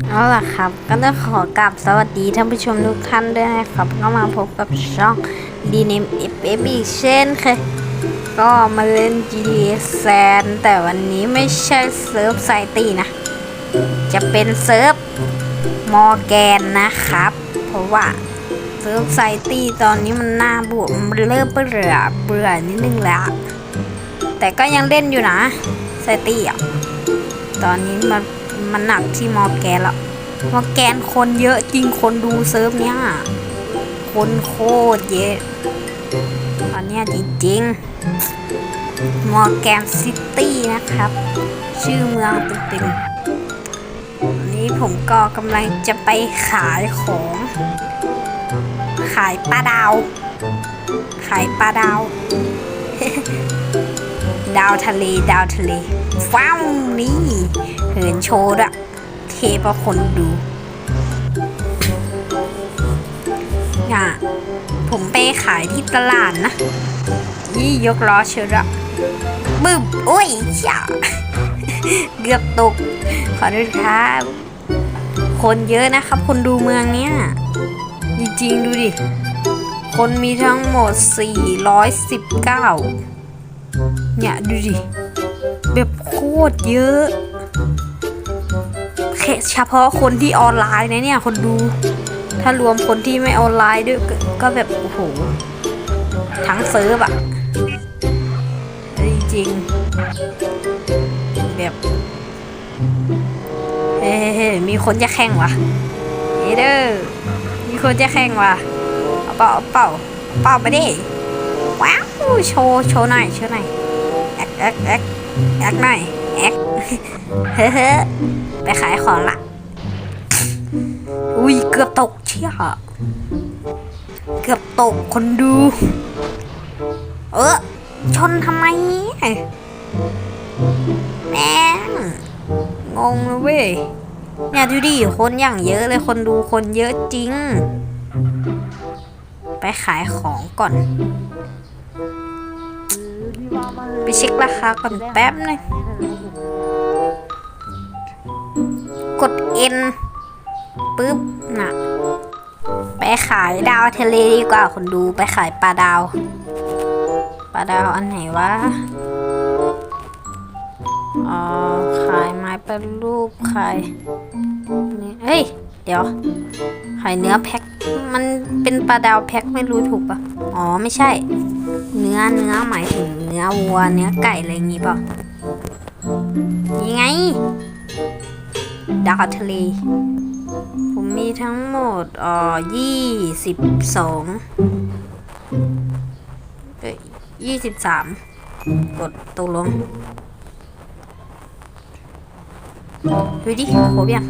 เอาล่ะครับ ก็ต้องขอกราบสวัสดีท่านผู้ชมทุกท่านด้วยนะครับ ก็มาพบกับช่องดีเนมเอฟเอฟอีกเช่นเคยก็มาเล่น GTA San แต่วันนี้ไม่ใช่เซิร์ฟไซตี้นะ จะเป็นเซิร์ฟมอร์แกนนะครับ เพราะว่าเซิร์ฟไซตี้ตอนนี้มันน่าบวมเริ่มเบื่อเบื่อนิดนึงแล้ว แต่ก็ยังเล่นอยู่นะไซตี้อะตอนนี้มัน มันหนักที่มอร์แกนล้วมอแกนคนเยอะจริงคนดูเซิร์ฟเนี้ยคนโคตรเยอะตอนเนี้ยจริงๆมอร์แกนซิตี้นะครับ ชื่อเมืองเต็มๆนี้ผมก็กำลังจะไปขายของ ขายปลาดาว ขายปลาดาว ดาวทะเล ดาวทะเลฟ้าวนี่ โชว์ด้วยเทพะคนดูอะผมไปขายที่ตลาดนะยี่ยกล้อเชียวละบึ้มโอ้ยจ้าเกือบตก ขอโทษครับ คนเยอะนะครับ คนดูเมืองเนี้ยจริงๆ ดูดิ คนมีทั้งหมด 419 เนี่ย ดูดิ แบบโคตรเยอะ เฉพาะคนที่ออนไลน์นะเนี่ยคนดู ถ้ารวมคนที่ไม่ออนไลน์ด้วยก็แบบโอ้โหทั้งเซิร์ฟอะจริงๆแบบเฮ้ยมีคนจะแข่งวะเฮ้ยเด้อมีคนจะแข่งวะเอาเป่าเอาเป่าเอาเป่าไปดิว้าวโชว์โชว์หน่อยโชว์หน่อยแอกแอกแอกแอกหน่อยแอก เฮ้อไปขายของละอุ้ยเกือบตกเชี่ยเกือบตกคนดู เออชนทำไมแม่งงงเลยเว้ยเนี่ยดูดิคนอย่างเยอะเลยคนดูคนเยอะจริง ไปขายของก่อน ไปเช็คราคาก่อนแป๊บหนึง กด N ปึ๊บน่ะไปขายดาวทะเลดีกว่าคนดูไปขายปลาดาวปลาดาวอันไหนวะอ๋อขายไม้เป็นรูปขายนี่เฮ้ย เดี๋ยว ขายเนื้อแพ็ค มันเป็นปลาดาวแพ็คไม่รู้ถูกปะอ๋อ ไม่ใช่ เนื้อเนื้อหมายถึงเนื้อวัว เนื้อไก่อะไรอย่างงี้เปล่ายังไง ดาวทะเล ผมมีทั้งหมดอ่อยี่สิบสองเอ้ยยี่สิบสามกดตกลงดูดิครบยัง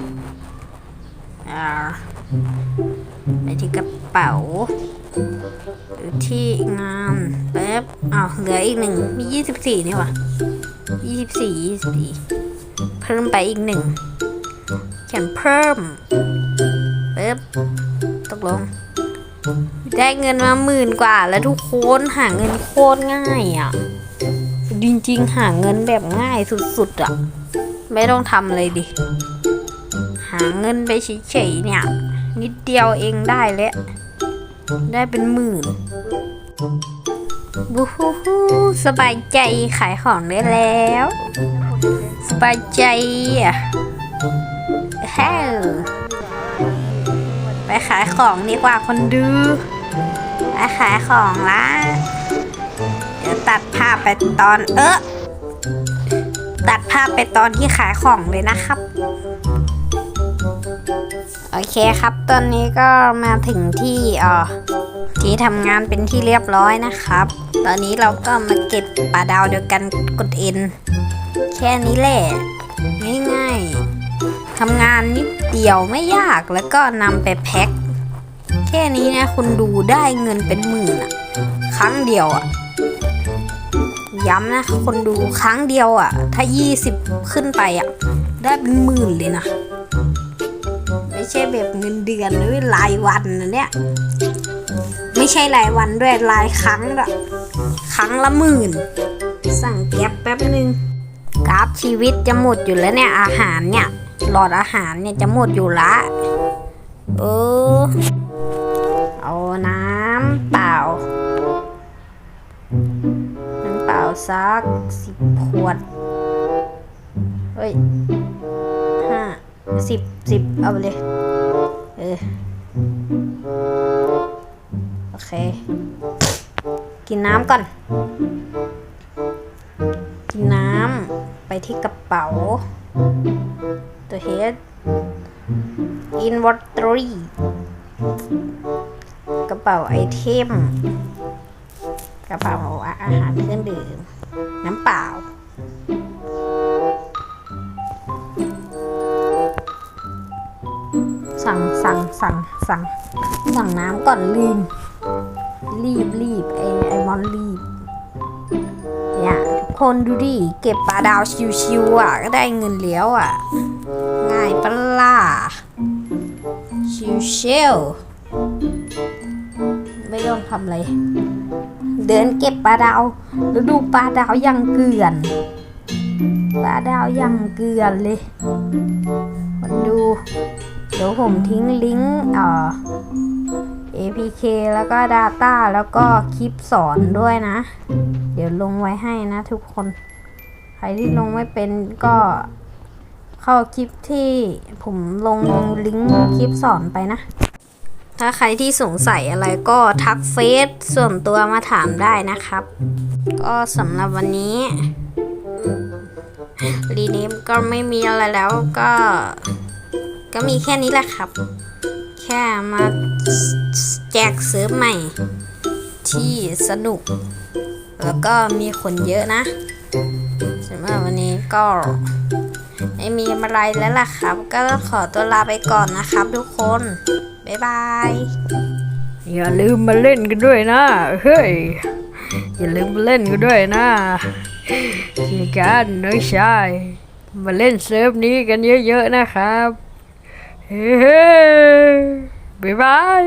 อ่าไปที่กระเป๋าดูที่งานแป๊บอ้าวเหลืออีกหนึ่งมียี่สิบสี่นี่หว่ะยี่สิบสี่ยี่สิบสี่เพิ่มไปอีกหนึ่ง เขียนเพิ่มปึ๊บตกลง ได้เงินมาหมื่นกว่า แล้วทุกคนหาเงินโคตรง่ายอะ จริงๆ หาเงินแบบง่ายสุดๆอะ ไม่ต้องทำอะไรดิ หาเงินไปเฉยๆเนี่ย นิดเดียวเองได้แล้วได้เป็นหมื่นบูฮูฮูสบายใจขายของได้แล้ว สบายใจอะ ไปขายของดีกว่าคนดูไปขายของละเดี๋ยวตัดภาพไปตอนเออตัดภาพไปตอนที่ขายของเลยนะครับ โอเคครับ ตอนนี้ก็มาถึงที่อ่อที่ทำงานเป็นที่เรียบร้อยนะครับ ตอนนี้เราก็มาเก็บปลาดาวเดียวกันกดเอ็นแค่นี้แหละง่ายๆ ทำงานนิดเดียวไม่ยากแล้วก็นำไปแพ็คแค่นี้นะคุณดูได้เงินเป็นหมื่นอะครั้งเดียวอะย้ำนะคนดูครั้งเดียวอะถ้า 20 ขึ้นไปอะได้เป็นหมื่นเลยนะไม่ใช่แบบเงินเดือนหรือรายวันนะเนี่ย ไม่ใช่รายวันด้วยรายครั้งละครั้งละหมื่น สั่งแก๊ปแป๊บหนึ่งกราฟชีวิตจะหมดอยู่แล้วเนี่ยอาหารเนี่ย หลอดอาหารเนี่ยจะหมดอยู่ละ เออ เอาน้ำเปล่า น้ำเปล่าสักสิบขวด เฮ้ยห้าสิบสิบเอาไปเลย เออ โอเค กินน้ำก่อน กินน้ำไปที่กระเป๋า ตัวเฮด inventory กระเป๋าไอเทม กระเป๋าอาหารเครื่องดื่ม น้ำเปล่า สั่งสั่งสั่งสั่งสั่งน้ำก่อนลืม รีบรีบไอไอมอนรีบเนี่ยทุกคนดูดิ เก็บปลาดาวชิวๆอะ ก็ได้เงินเลียวอะ ปะล่ะชิวเชลไม่ต้องทำอะไร เดินเก็บปลาดาวแล้วดูปลาดาวยังเกลื่อนปลาดาวยังเกลื่อนเลยคนดู เดี๋ยวผมทิ้งลิงก์เอ่อ APK แล้วก็ Data แล้วก็คลิปสอนด้วยนะ เดี๋ยวลงไว้ให้นะทุกคน ใครที่ลงไม่เป็นก็ เข้าคลิปที่ผมลงลิงก์คลิปสอนไปนะ ถ้าใครที่สงสัยอะไรก็ทักเฟซส่วนตัวมาถามได้นะครับ ก็สำหรับวันนี้ รีเนมก็ไม่มีอะไรแล้วก็ ก็มีแค่นี้แหละครับ แค่มาแจกเซิร์ฟใหม่ ที่สนุก แล้วก็มีคนเยอะนะสำหรับวันนี้ก็ ไม่มีอะไรแล้วล่ะครับ ก็ขอตัวลาไปก่อนนะครับ ทุกคน บ๊ายบาย อย่าลืมมาเล่นกันด้วยนะ เฮ้ย อย่าลืมมาเล่นกันด้วยนะทีการน้องชาย มาเล่นเซิร์ฟนี้กันเยอะๆนะครับ เฮ้ยบ๊ายบาย